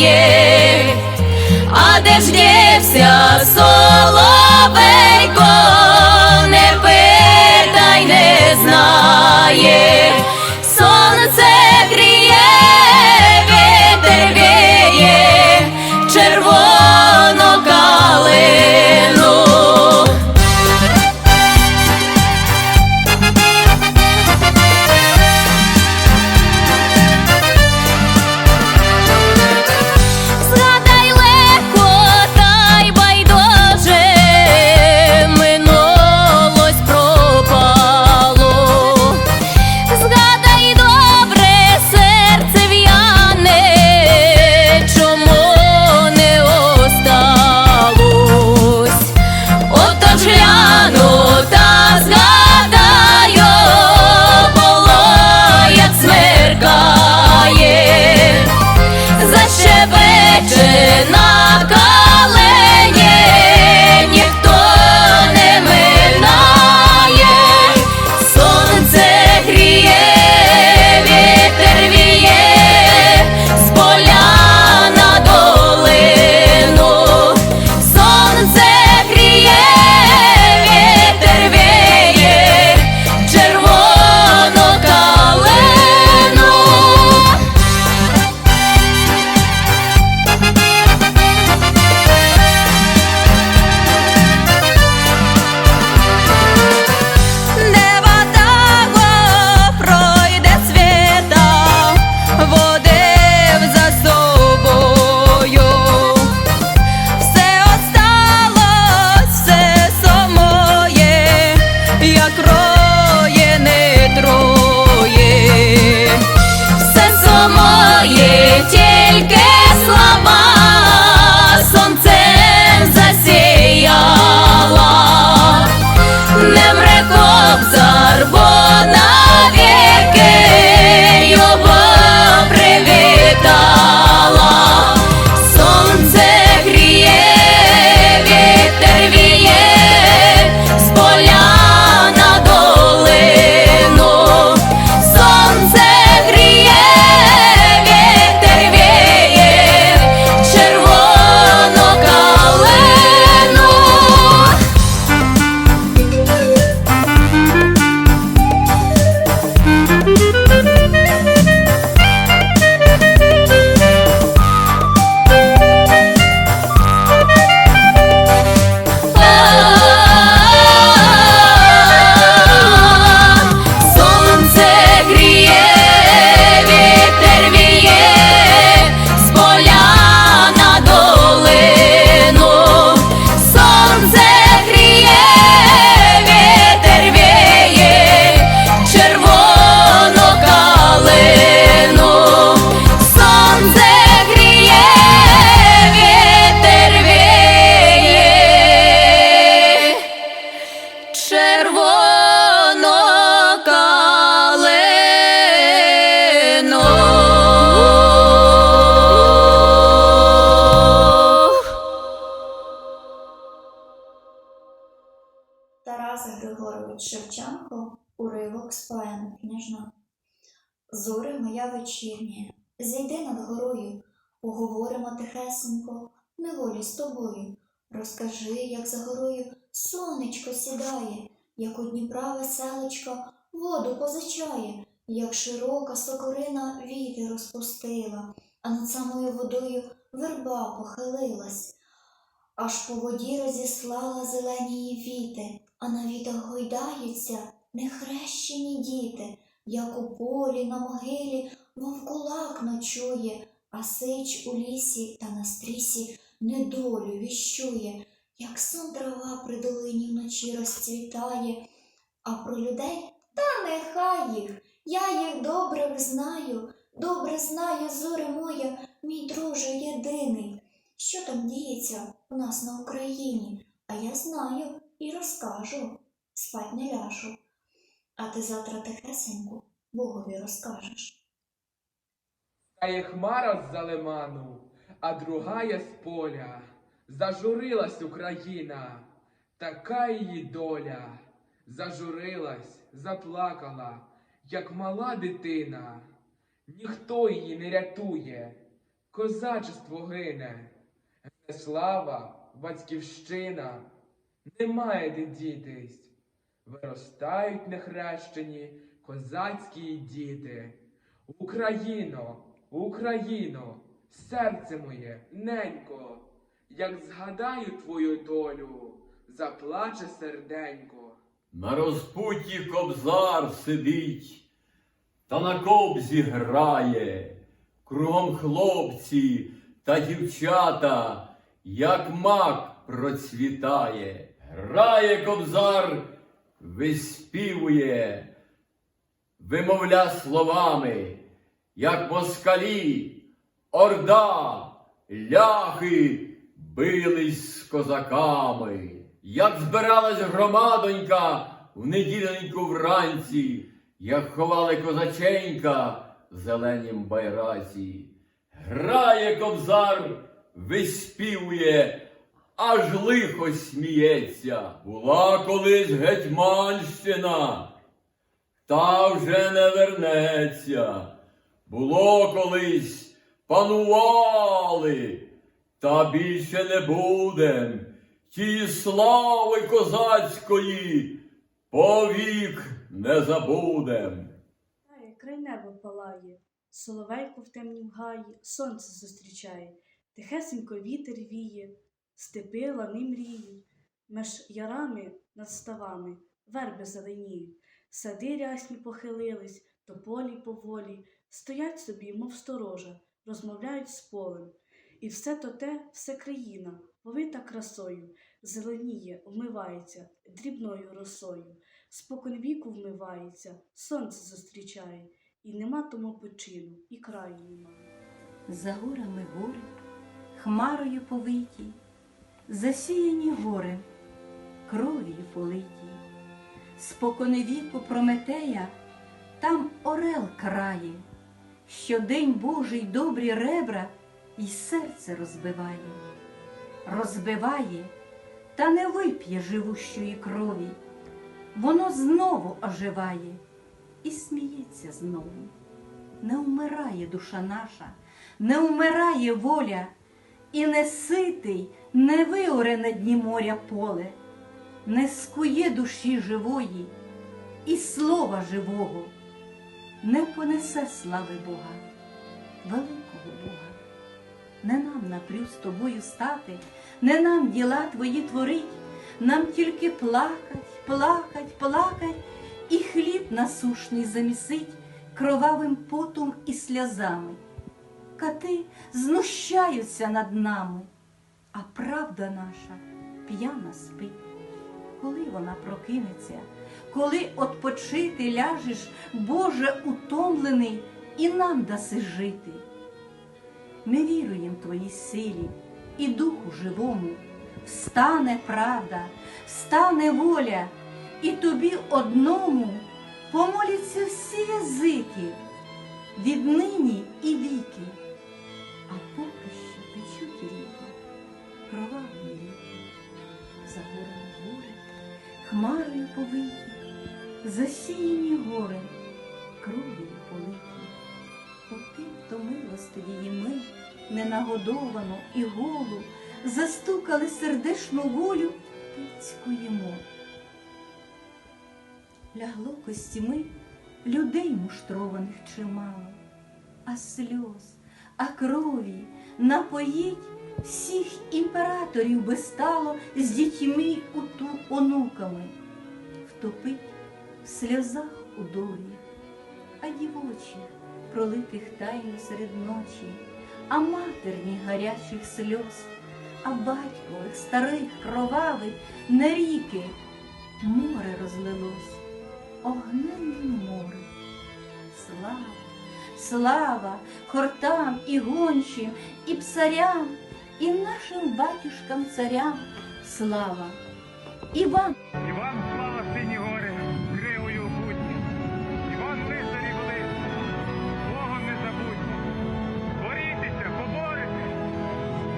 співає, а де ж дівся соловейко, не питай, не знає. Уривок з княжна. Зоре моя вечірня, зійди над горою, поговоримо тихесенько, неволі з тобою. Розкажи, як за горою сонечко сідає, як у Дніпра веселечко воду позичає, як широка сокорина віти розпустила, а над самою водою верба похилилась. Аж по воді розіслала зелені її віти, а на вітах гойдаються нехрещені діти, як у полі на могилі вовкулак ночує, а сич у лісі та на стрісі недолю віщує, як сон трава при долині вночі розцвітає, а про людей та нехай їх, я їх добре знаю, добре знаю, зоре моя, мій друже єдиний. Що там діється у нас на Україні, а я знаю і розкажу, спать не ляжу. А ти завтра тихесенько Богові розкажеш. Стає хмара з-за лиману, а другая з поля. Зажурилась Україна, така її доля. Зажурилась, заплакала, як мала дитина. Ніхто її не рятує, козачество гине. Де слава, батьківщина, немає де дітись. Виростають нехрещені козацькі діти. Україно, Україно, серце моє, ненько, як згадаю твою долю, заплаче серденько. На розпутті кобзар сидить, та на кобзі грає, кругом хлопці та дівчата, як мак процвітає. Грає кобзар, виспівує, вимовля словами, як москалі, орда, ляхи бились з козаками, як збиралась громадонька в неділеньку вранці, як ховали козаченька в зеленім байраці. Грає кобзар, виспівує, аж лихо сміється. Була колись гетьманщина, та вже не вернеться. Було колись панували, та більше не будем. Тії слави козацької повік не забудем. Край неба палає, соловейко в темнім гаї, сонце зустрічає, тихесенько вітер віє, степи лани мріють, меж ярами над ставами верби зеленіють, сади рясні похилились, тополі поволі, стоять собі, мов сторожа, розмовляють з полем. І все то те, все країна, повита красою, зеленіє, вмивається дрібною росою, спокон віку вмивається, сонце зустрічає, і нема тому почину, і краю немає. За горами гори, хмарою повиті, засіяні гори, кров'ю политі. Споконевіку Прометея там орел крає, що день Божий добрі ребра й серце розбиває, розбиває, та не вип'є живущої крові, воно знову оживає і сміється знову. Не вмирає душа наша, не вмирає воля, і не ситий, не виоре на дні моря поле, не скує душі живої і слова живого, не понесе слави Бога, великого Бога. Не нам напрю з тобою стати, не нам діла твої творить, нам тільки плакать, плакать, плакать, і хліб насушний замісить кровавим потом і сльозами. Кати знущаються над нами, а правда наша п'яна спить. Коли вона прокинеться, коли отпочити ляжеш, Боже утомлений, і нам даси жити. Ми віруємо Твоїй силі і духу живому. Встане правда, встане воля, і тобі одному помоляться всі язики, віднині і віки. А поки що течуть ріки, кроваві ріки, за горами гори, хмарою повиті, засіяні гори, кров'ю политі. Поки втомилостиві ми, ненагодовану і голу, застукали сердешну волю, тицькуємо. Лягло костями людей муштрованих чимало, а сльоз, а крові напоїть всіх імператорів би стало з дітьми уту онуками, втопить в сльозах у долі, а дівочих пролитих тайно серед ночі, а матерні гарячих сльоз, а батькових старих кровавих на ріки море розлилось, огненне море. Слава, слава хортам і гончим, і псарям, і нашим батюшкам царям. Слава! І вам І вам слава сині гори, кривою путні. І вам лицарі були, Богом не забудьте. Борітеся, поборете.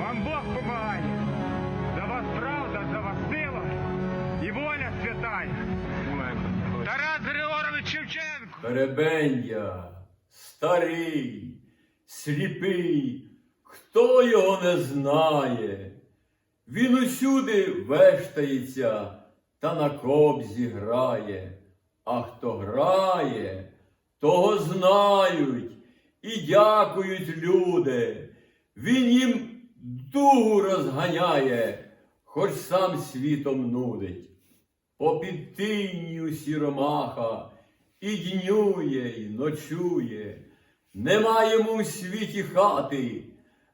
Вам Бог помагає. За вас правда, за вас сила і воля святая. Тарас Григорович Шевченко. Перебендя, старий, сліпий, хто його не знає? Він усюди вештається та на кобзі грає. А хто грає, того знають і дякують люди. Він їм дугу розганяє, хоч сам світом нудить. Попід тинню сіромаха і днює, і ночує. Нема йому в світі хати,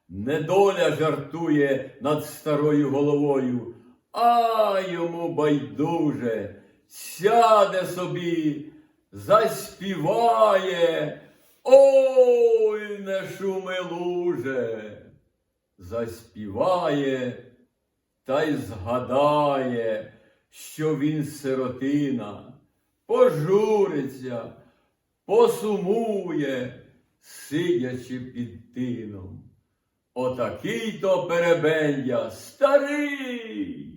недоля жартує над старою головою, а йому байдуже, сяде собі, заспіває. Ой, не шуми луже, заспіває та й згадає, що він сиротина, пожуриться, посумує, сидячи під тином. Отакий то перебендя старий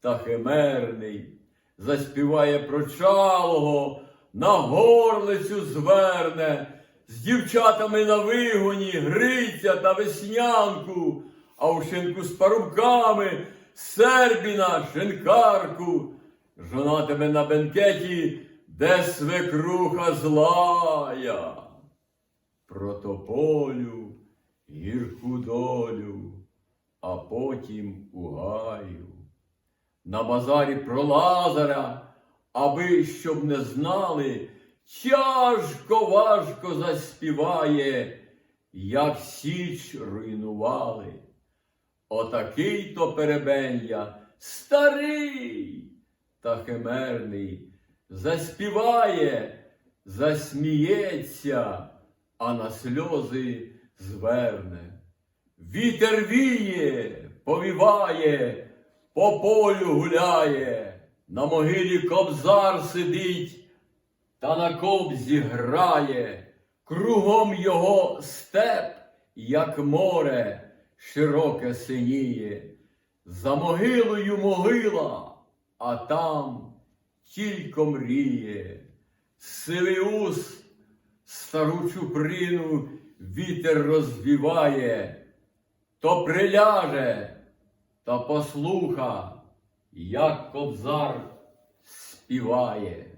та химерний, заспіває про чалого, на горлицю зверне, з дівчатами на вигоні, гриця та веснянку, а в шинку з парубками сербіна, шинкарку, жонатиме на бенкеті, де свекруха злая. Про тополю, гірку долю, а потім у гаю. На базарі про Лазаря, аби щоб не знали, тяжко важко заспіває, як січ руйнували. Отакий то перебендя, старий та химерний, заспіває, засміється, а на сльози зверне. Вітер віє, повіває, по полю гуляє, на могилі кобзар сидить, та на кобзі грає, кругом його степ, як море, широке синіє. За могилою могила, а там тільки мріє. Сивий ус стару чуприну вітер розвіває, то приляже та послуха, як кобзар співає.